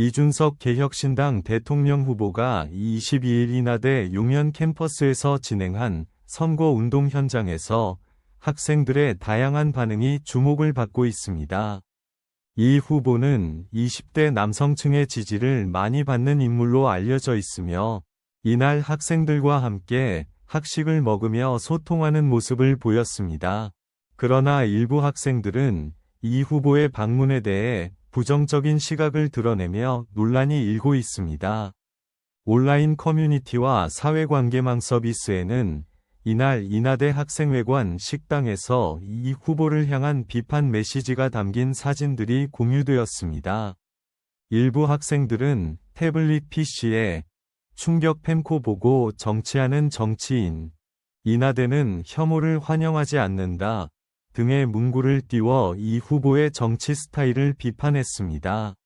이준석 개혁신당 대통령 후보가 22일 이나대 용현 캠퍼스에서 진행한 선거운동 현장에서 학생들의 다양한 반응이 주목을 받고 있습니다. 이 후보는 20대 남성층의 지지를 많이 받는 인물로 알려져 있으며 이날 학생들과 함께 학식을 먹으며 소통하는 모습을 보였습니다. 그러나 일부 학생들은 이 후보의 방문에 대해 부정적인 시각을 드러내며 논란이 일고 있습니다. 온라인 커뮤니티와 사회관계망 서비스에는 이날 인하대 학생회관 식당에서 이 후보를 향한 비판 메시지가 담긴 사진들이 공유되었습니다. 일부 학생들은 태블릿 PC에 충격 펜코 보고 정치하는 정치인, 인하대는 혐오를 환영하지 않는다 등의 문구를 띄워 이 후보의 정치 스타일을 비판했습니다.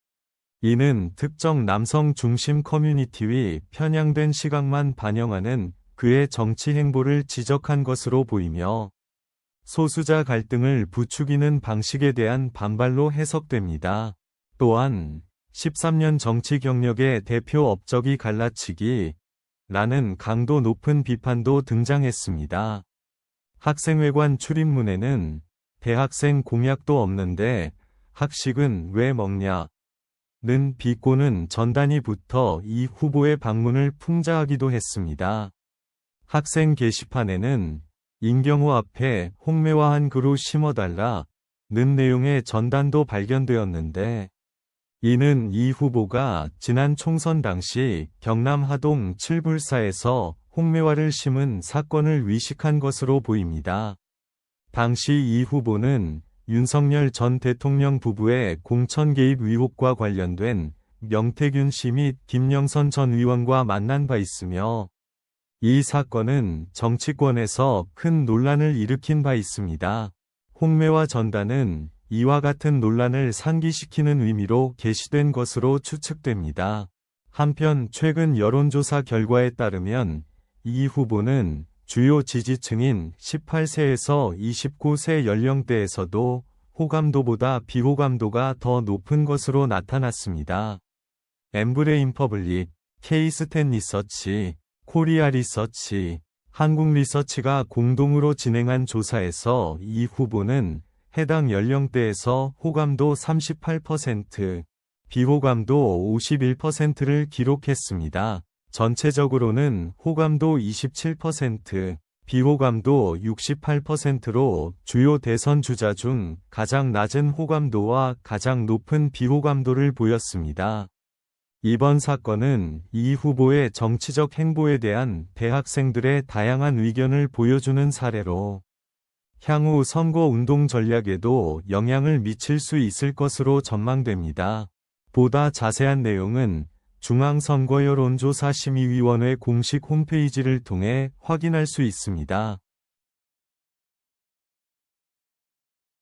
이는 특정 남성 중심 커뮤니티 위 편향된 시각만 반영하는 그의 정치 행보를 지적한 것으로 보이며 소수자 갈등을 부추기는 방식에 대한 반발로 해석됩니다. 또한 13년 정치 경력의 대표 업적이 갈라치기 라는 강도 높은 비판도 등장했습니다. 학생회관 출입문에는 대학생 공약도 없는데 학식은 왜 먹냐? 는 비꼬는 전단이 붙어 이 후보의 방문을 풍자하기도 했습니다. 학생 게시판에는 인경호 앞에 홍매와 한 그루 심어달라 는 내용의 전단도 발견되었는데 이는 이 후보가 지난 총선 당시 경남 하동 칠불사에서 홍매화를 심은 사건을 위식한 것으로 보입니다. 당시 이 후보는 윤석열 전 대통령 부부의 공천 개입 의혹과 관련된 명태균 씨 및 김영선 전 의원과 만난 바 있으며 이 사건은 정치권에서 큰 논란을 일으킨 바 있습니다. 홍매화 전단은 이와 같은 논란을 상기시키는 의미로 게시된 것으로 추측됩니다. 한편 최근 여론조사 결과에 따르면 이 후보는 주요 지지층인 18세에서 29세 연령대에서도 호감도보다 비호감도가 더 높은 것으로 나타났습니다. 엠브레인 퍼블릭, 케이스텐 리서치, 코리아 리서치, 한국 리서치가 공동으로 진행한 조사에서 이 후보는 해당 연령대에서 호감도 38%, 비호감도 51%를 기록했습니다. 전체적으로는 호감도 27%, 비호감도 68%로 주요 대선 주자 중 가장 낮은 호감도와 가장 높은 비호감도를 보였습니다. 이번 사건은 이 후보의 정치적 행보에 대한 대학생들의 다양한 의견을 보여주는 사례로 향후 선거 운동 전략에도 영향을 미칠 수 있을 것으로 전망됩니다. 보다 자세한 내용은 중앙선거여론조사심의위원회 공식 홈페이지를 통해 확인할 수 있습니다.